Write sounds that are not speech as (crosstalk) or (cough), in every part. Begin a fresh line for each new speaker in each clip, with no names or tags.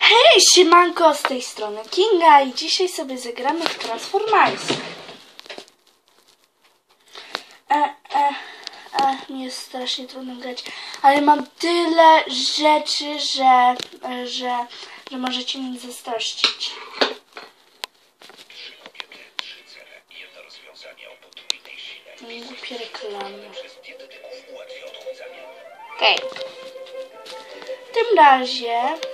Hej, siemanko, z tej strony Kinga i dzisiaj sobie zagramy w Transformice. E, e, e, mi jest strasznie trudno grać, ale mam tyle rzeczy, że, e, że, że możecie mnie. Nie głupie reklamy. Okej. W tym razie...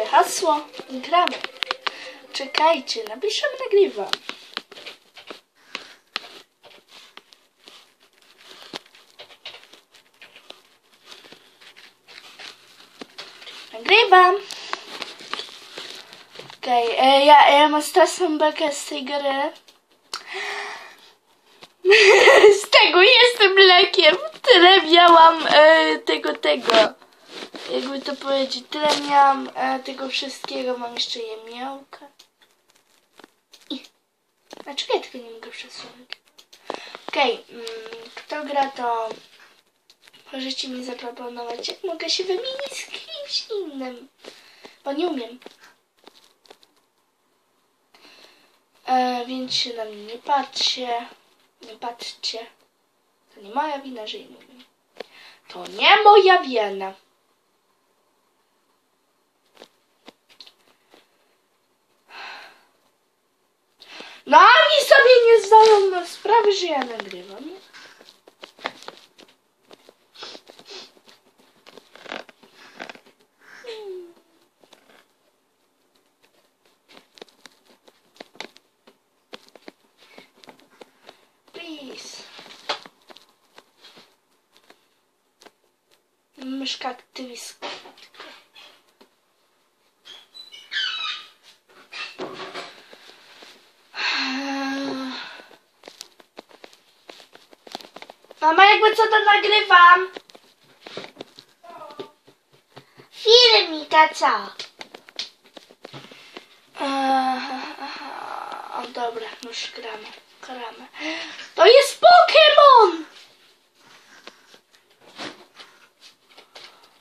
Hasło gramy. Czekajcie, napiszę nagrywam. Nagrywam. Okej, e, ja, ja mam straszną bekę z tej gry. (laughs) Z tego jestem lekiem. Tyle miałam e, tego, tego. Jakby to powiedzieć, tyle miałam e, tego wszystkiego. Mam jeszcze jemiołka. Dlaczego ja tego nie mogę przesunąć? Okej, mm, kto gra to... Możecie mi zaproponować, jak mogę się wymienić z kimś innym. Bo nie umiem. E, więc się na mnie nie patrzcie. Nie patrzcie. To nie moja wina, że nie umiem. To nie moja wina. No oni sobie nie zdają na sprawy, że ja nagrywam. nie? Please. Mama, jakby co to nagrywam? Filmika, co? Eee, O, dobra, już gramy. gramy. To jest Pokémon!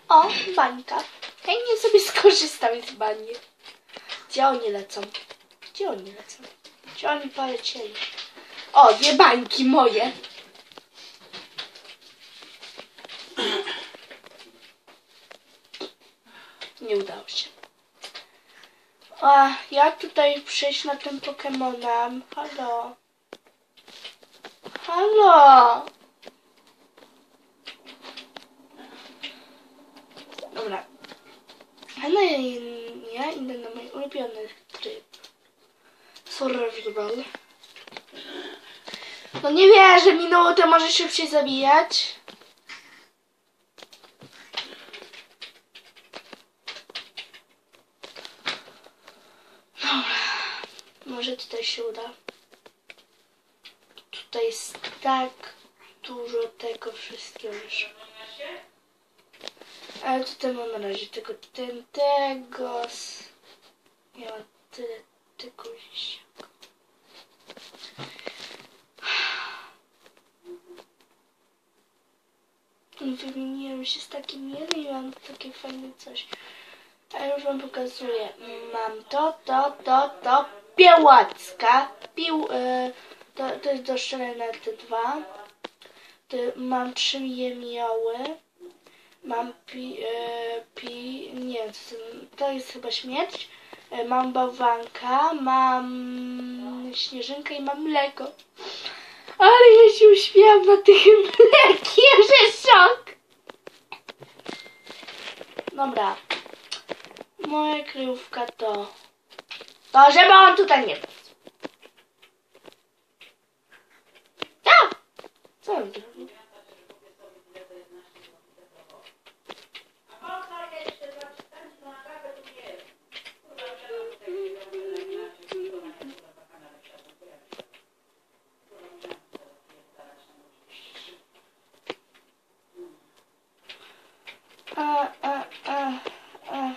O, bańka. Chętnie sobie skorzystam z bani. Gdzie oni lecą? Gdzie oni lecą? Gdzie oni polecieli? O, dwie bańki moje. Nie udało się. A jak tutaj przejść na tym Pokemonem? Halo? Halo? Dobra. Ale ja idę na mój ulubiony tryb. Survival. No nie wierzę, minutę może szybciej zabijać. Dobra. Może tutaj się uda. Tutaj jest tak dużo tego wszystkiego już. Ale tutaj mam na razie tylko ten, tego. Ja mam tyle tego ziemniaka. Wymieniłem się z takim jednym i mam takie fajne coś. A już wam pokazuję. Mam to, to, to, to. Piłacka. Pił, e, to, to jest do te dwa. To, mam trzy jemioły. Mam pi, e, pi, nie, to, jest chyba śmierć. E, mam bałwanka, mam śnieżynkę i mam mleko. Ale ja się uśmiałam na tym mlekiem, że szok. Dobra. Moja kryjówka to... To, żeby on tutaj nie był. Tak! Co on zrobił? A, a, a, a,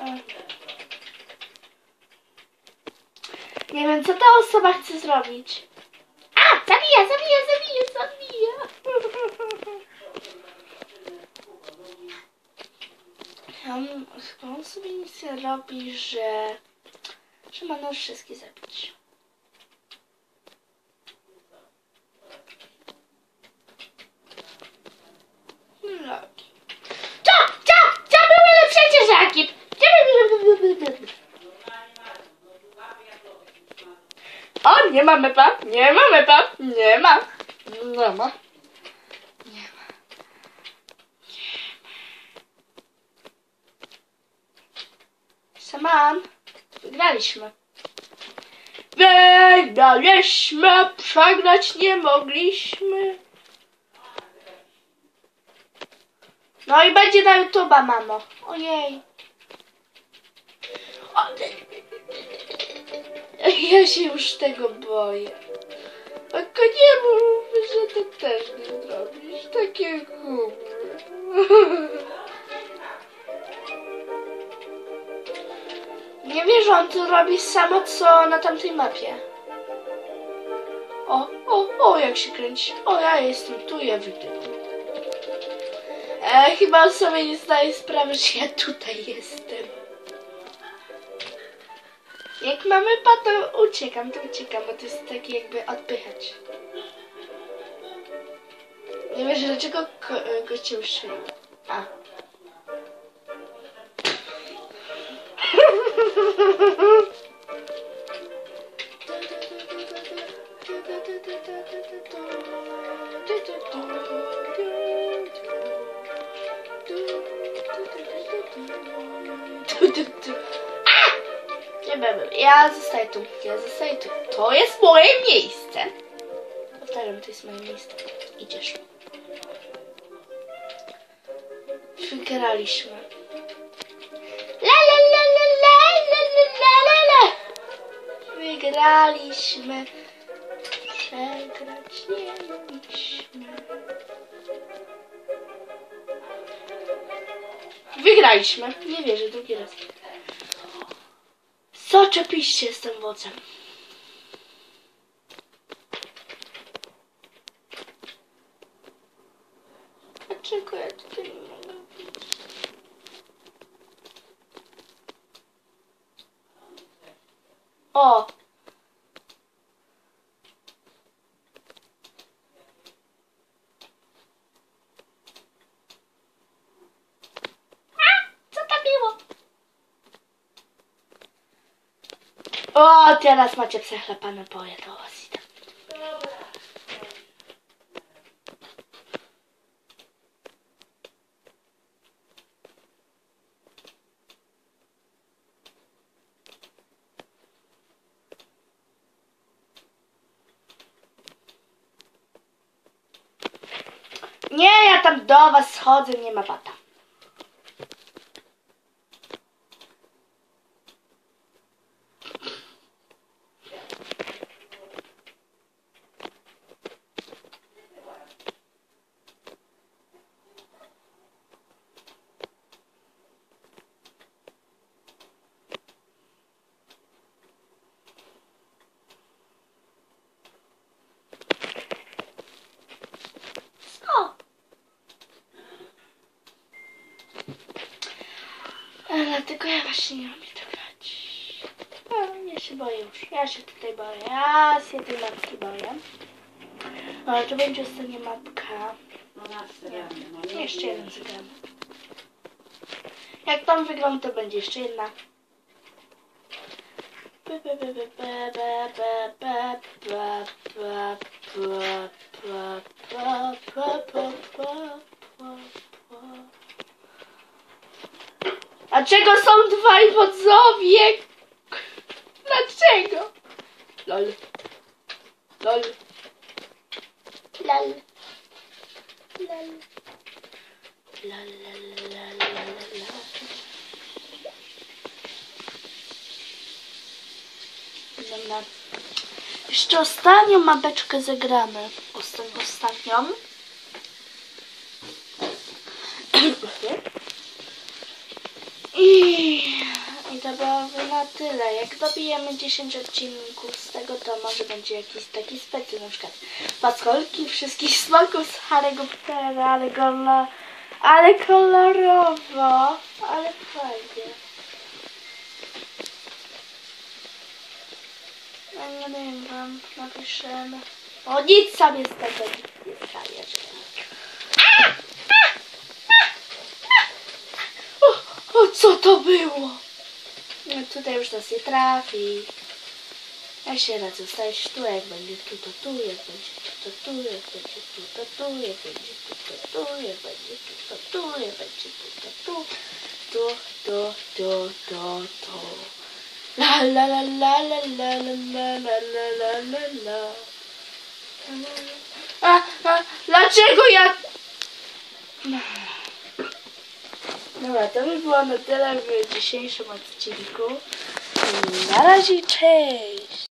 a. Nie wiem, co ta osoba chce zrobić. A! Zabija, zabija, zabija, zabija! Um, chyba on sobie nic nie robi, że, że ma nas wszystkich zabić. No. Co? Co? Co były jaki? O, nie ma mepa, nie ma mepa, nie ma, nie ma, nie ma. Saman, wygraliśmy. Wygraliśmy, przegrać nie mogliśmy. No i będzie na YouTube'a, mamo. Ojej. O, (laughs) ja się już tego boję. Tylko nie mów, że ty też nie zrobisz takie głupi. (laughs) Nie wierzę, on to robi samo co na tamtej mapie. O, o, o, jak się kręci. O, ja jestem tu, ja widzę. E, chyba on sobie nie zdaje sprawy, że ja tutaj jestem. Jak mamy to uciekam, to uciekam, bo to jest takie jakby odpychać. Nie wiesz, dlaczego ko- e. A. (laughs) Nie będę. Ja zostaję tu. Ja zostaję tu. To jest moje miejsce. Powtarzam, to jest moje miejsce. Idziesz. Wygraliśmy. La la la la la la la la la Wygraliśmy. Przegrać nie mogliśmy. Wygraliśmy. Nie wierzę, drugi raz. Zaczepiście z tym wodzem. Dlaczego ja tutaj nie mogę być? O! A! Co to było? O, teraz macie przechlepane poje do was idę. Nie, ja tam do was schodzę, nie ma bata. Co? E, Dlatego ja właśnie nie umiem to grać. No, ja się boję już. Ja się tutaj boję. Ja się tej mapki boję. Ale to będzie ostatnia mapka. Jeszcze jeden zagram. Jak tam wygram, to będzie jeszcze jedna. Be, Dlaczego są dwaj wodzowie? Dlaczego? Lol. Lol. Lol. Lol. Lol, lol, lol, lol, lol. Dobra. Jeszcze ostatnią mapeczkę zagramy. Osta- Ostatnią. I, I to byłoby na tyle. Jak dobijemy 10 odcinków z tego, to może będzie jakiś taki specjal, na przykład paskolki wszystkich smaków z Harry'ego Pottera, Aragorna, Ale kolorowo, ale fajnie. No nie wiem, wam napiszemy. O, nic sobie z tego nie zabierzemy. O, o, co to było? No tutaj już nas nie trafi. Ja się raz zostajesz tu, jak będzie tu, to tu, jak będzie tu, to tu, jak będzie tu, to tu, jak będzie tu, to tu, jak będzie tu, to tu, jak będzie tu, to tu, tu, tu, tu, tu, tu. La la la la la la la la la la la la la. A, a, dlaczego ja... Dobra, to by było na tyle w dzisiejszym odcinku. Na razie, cześć!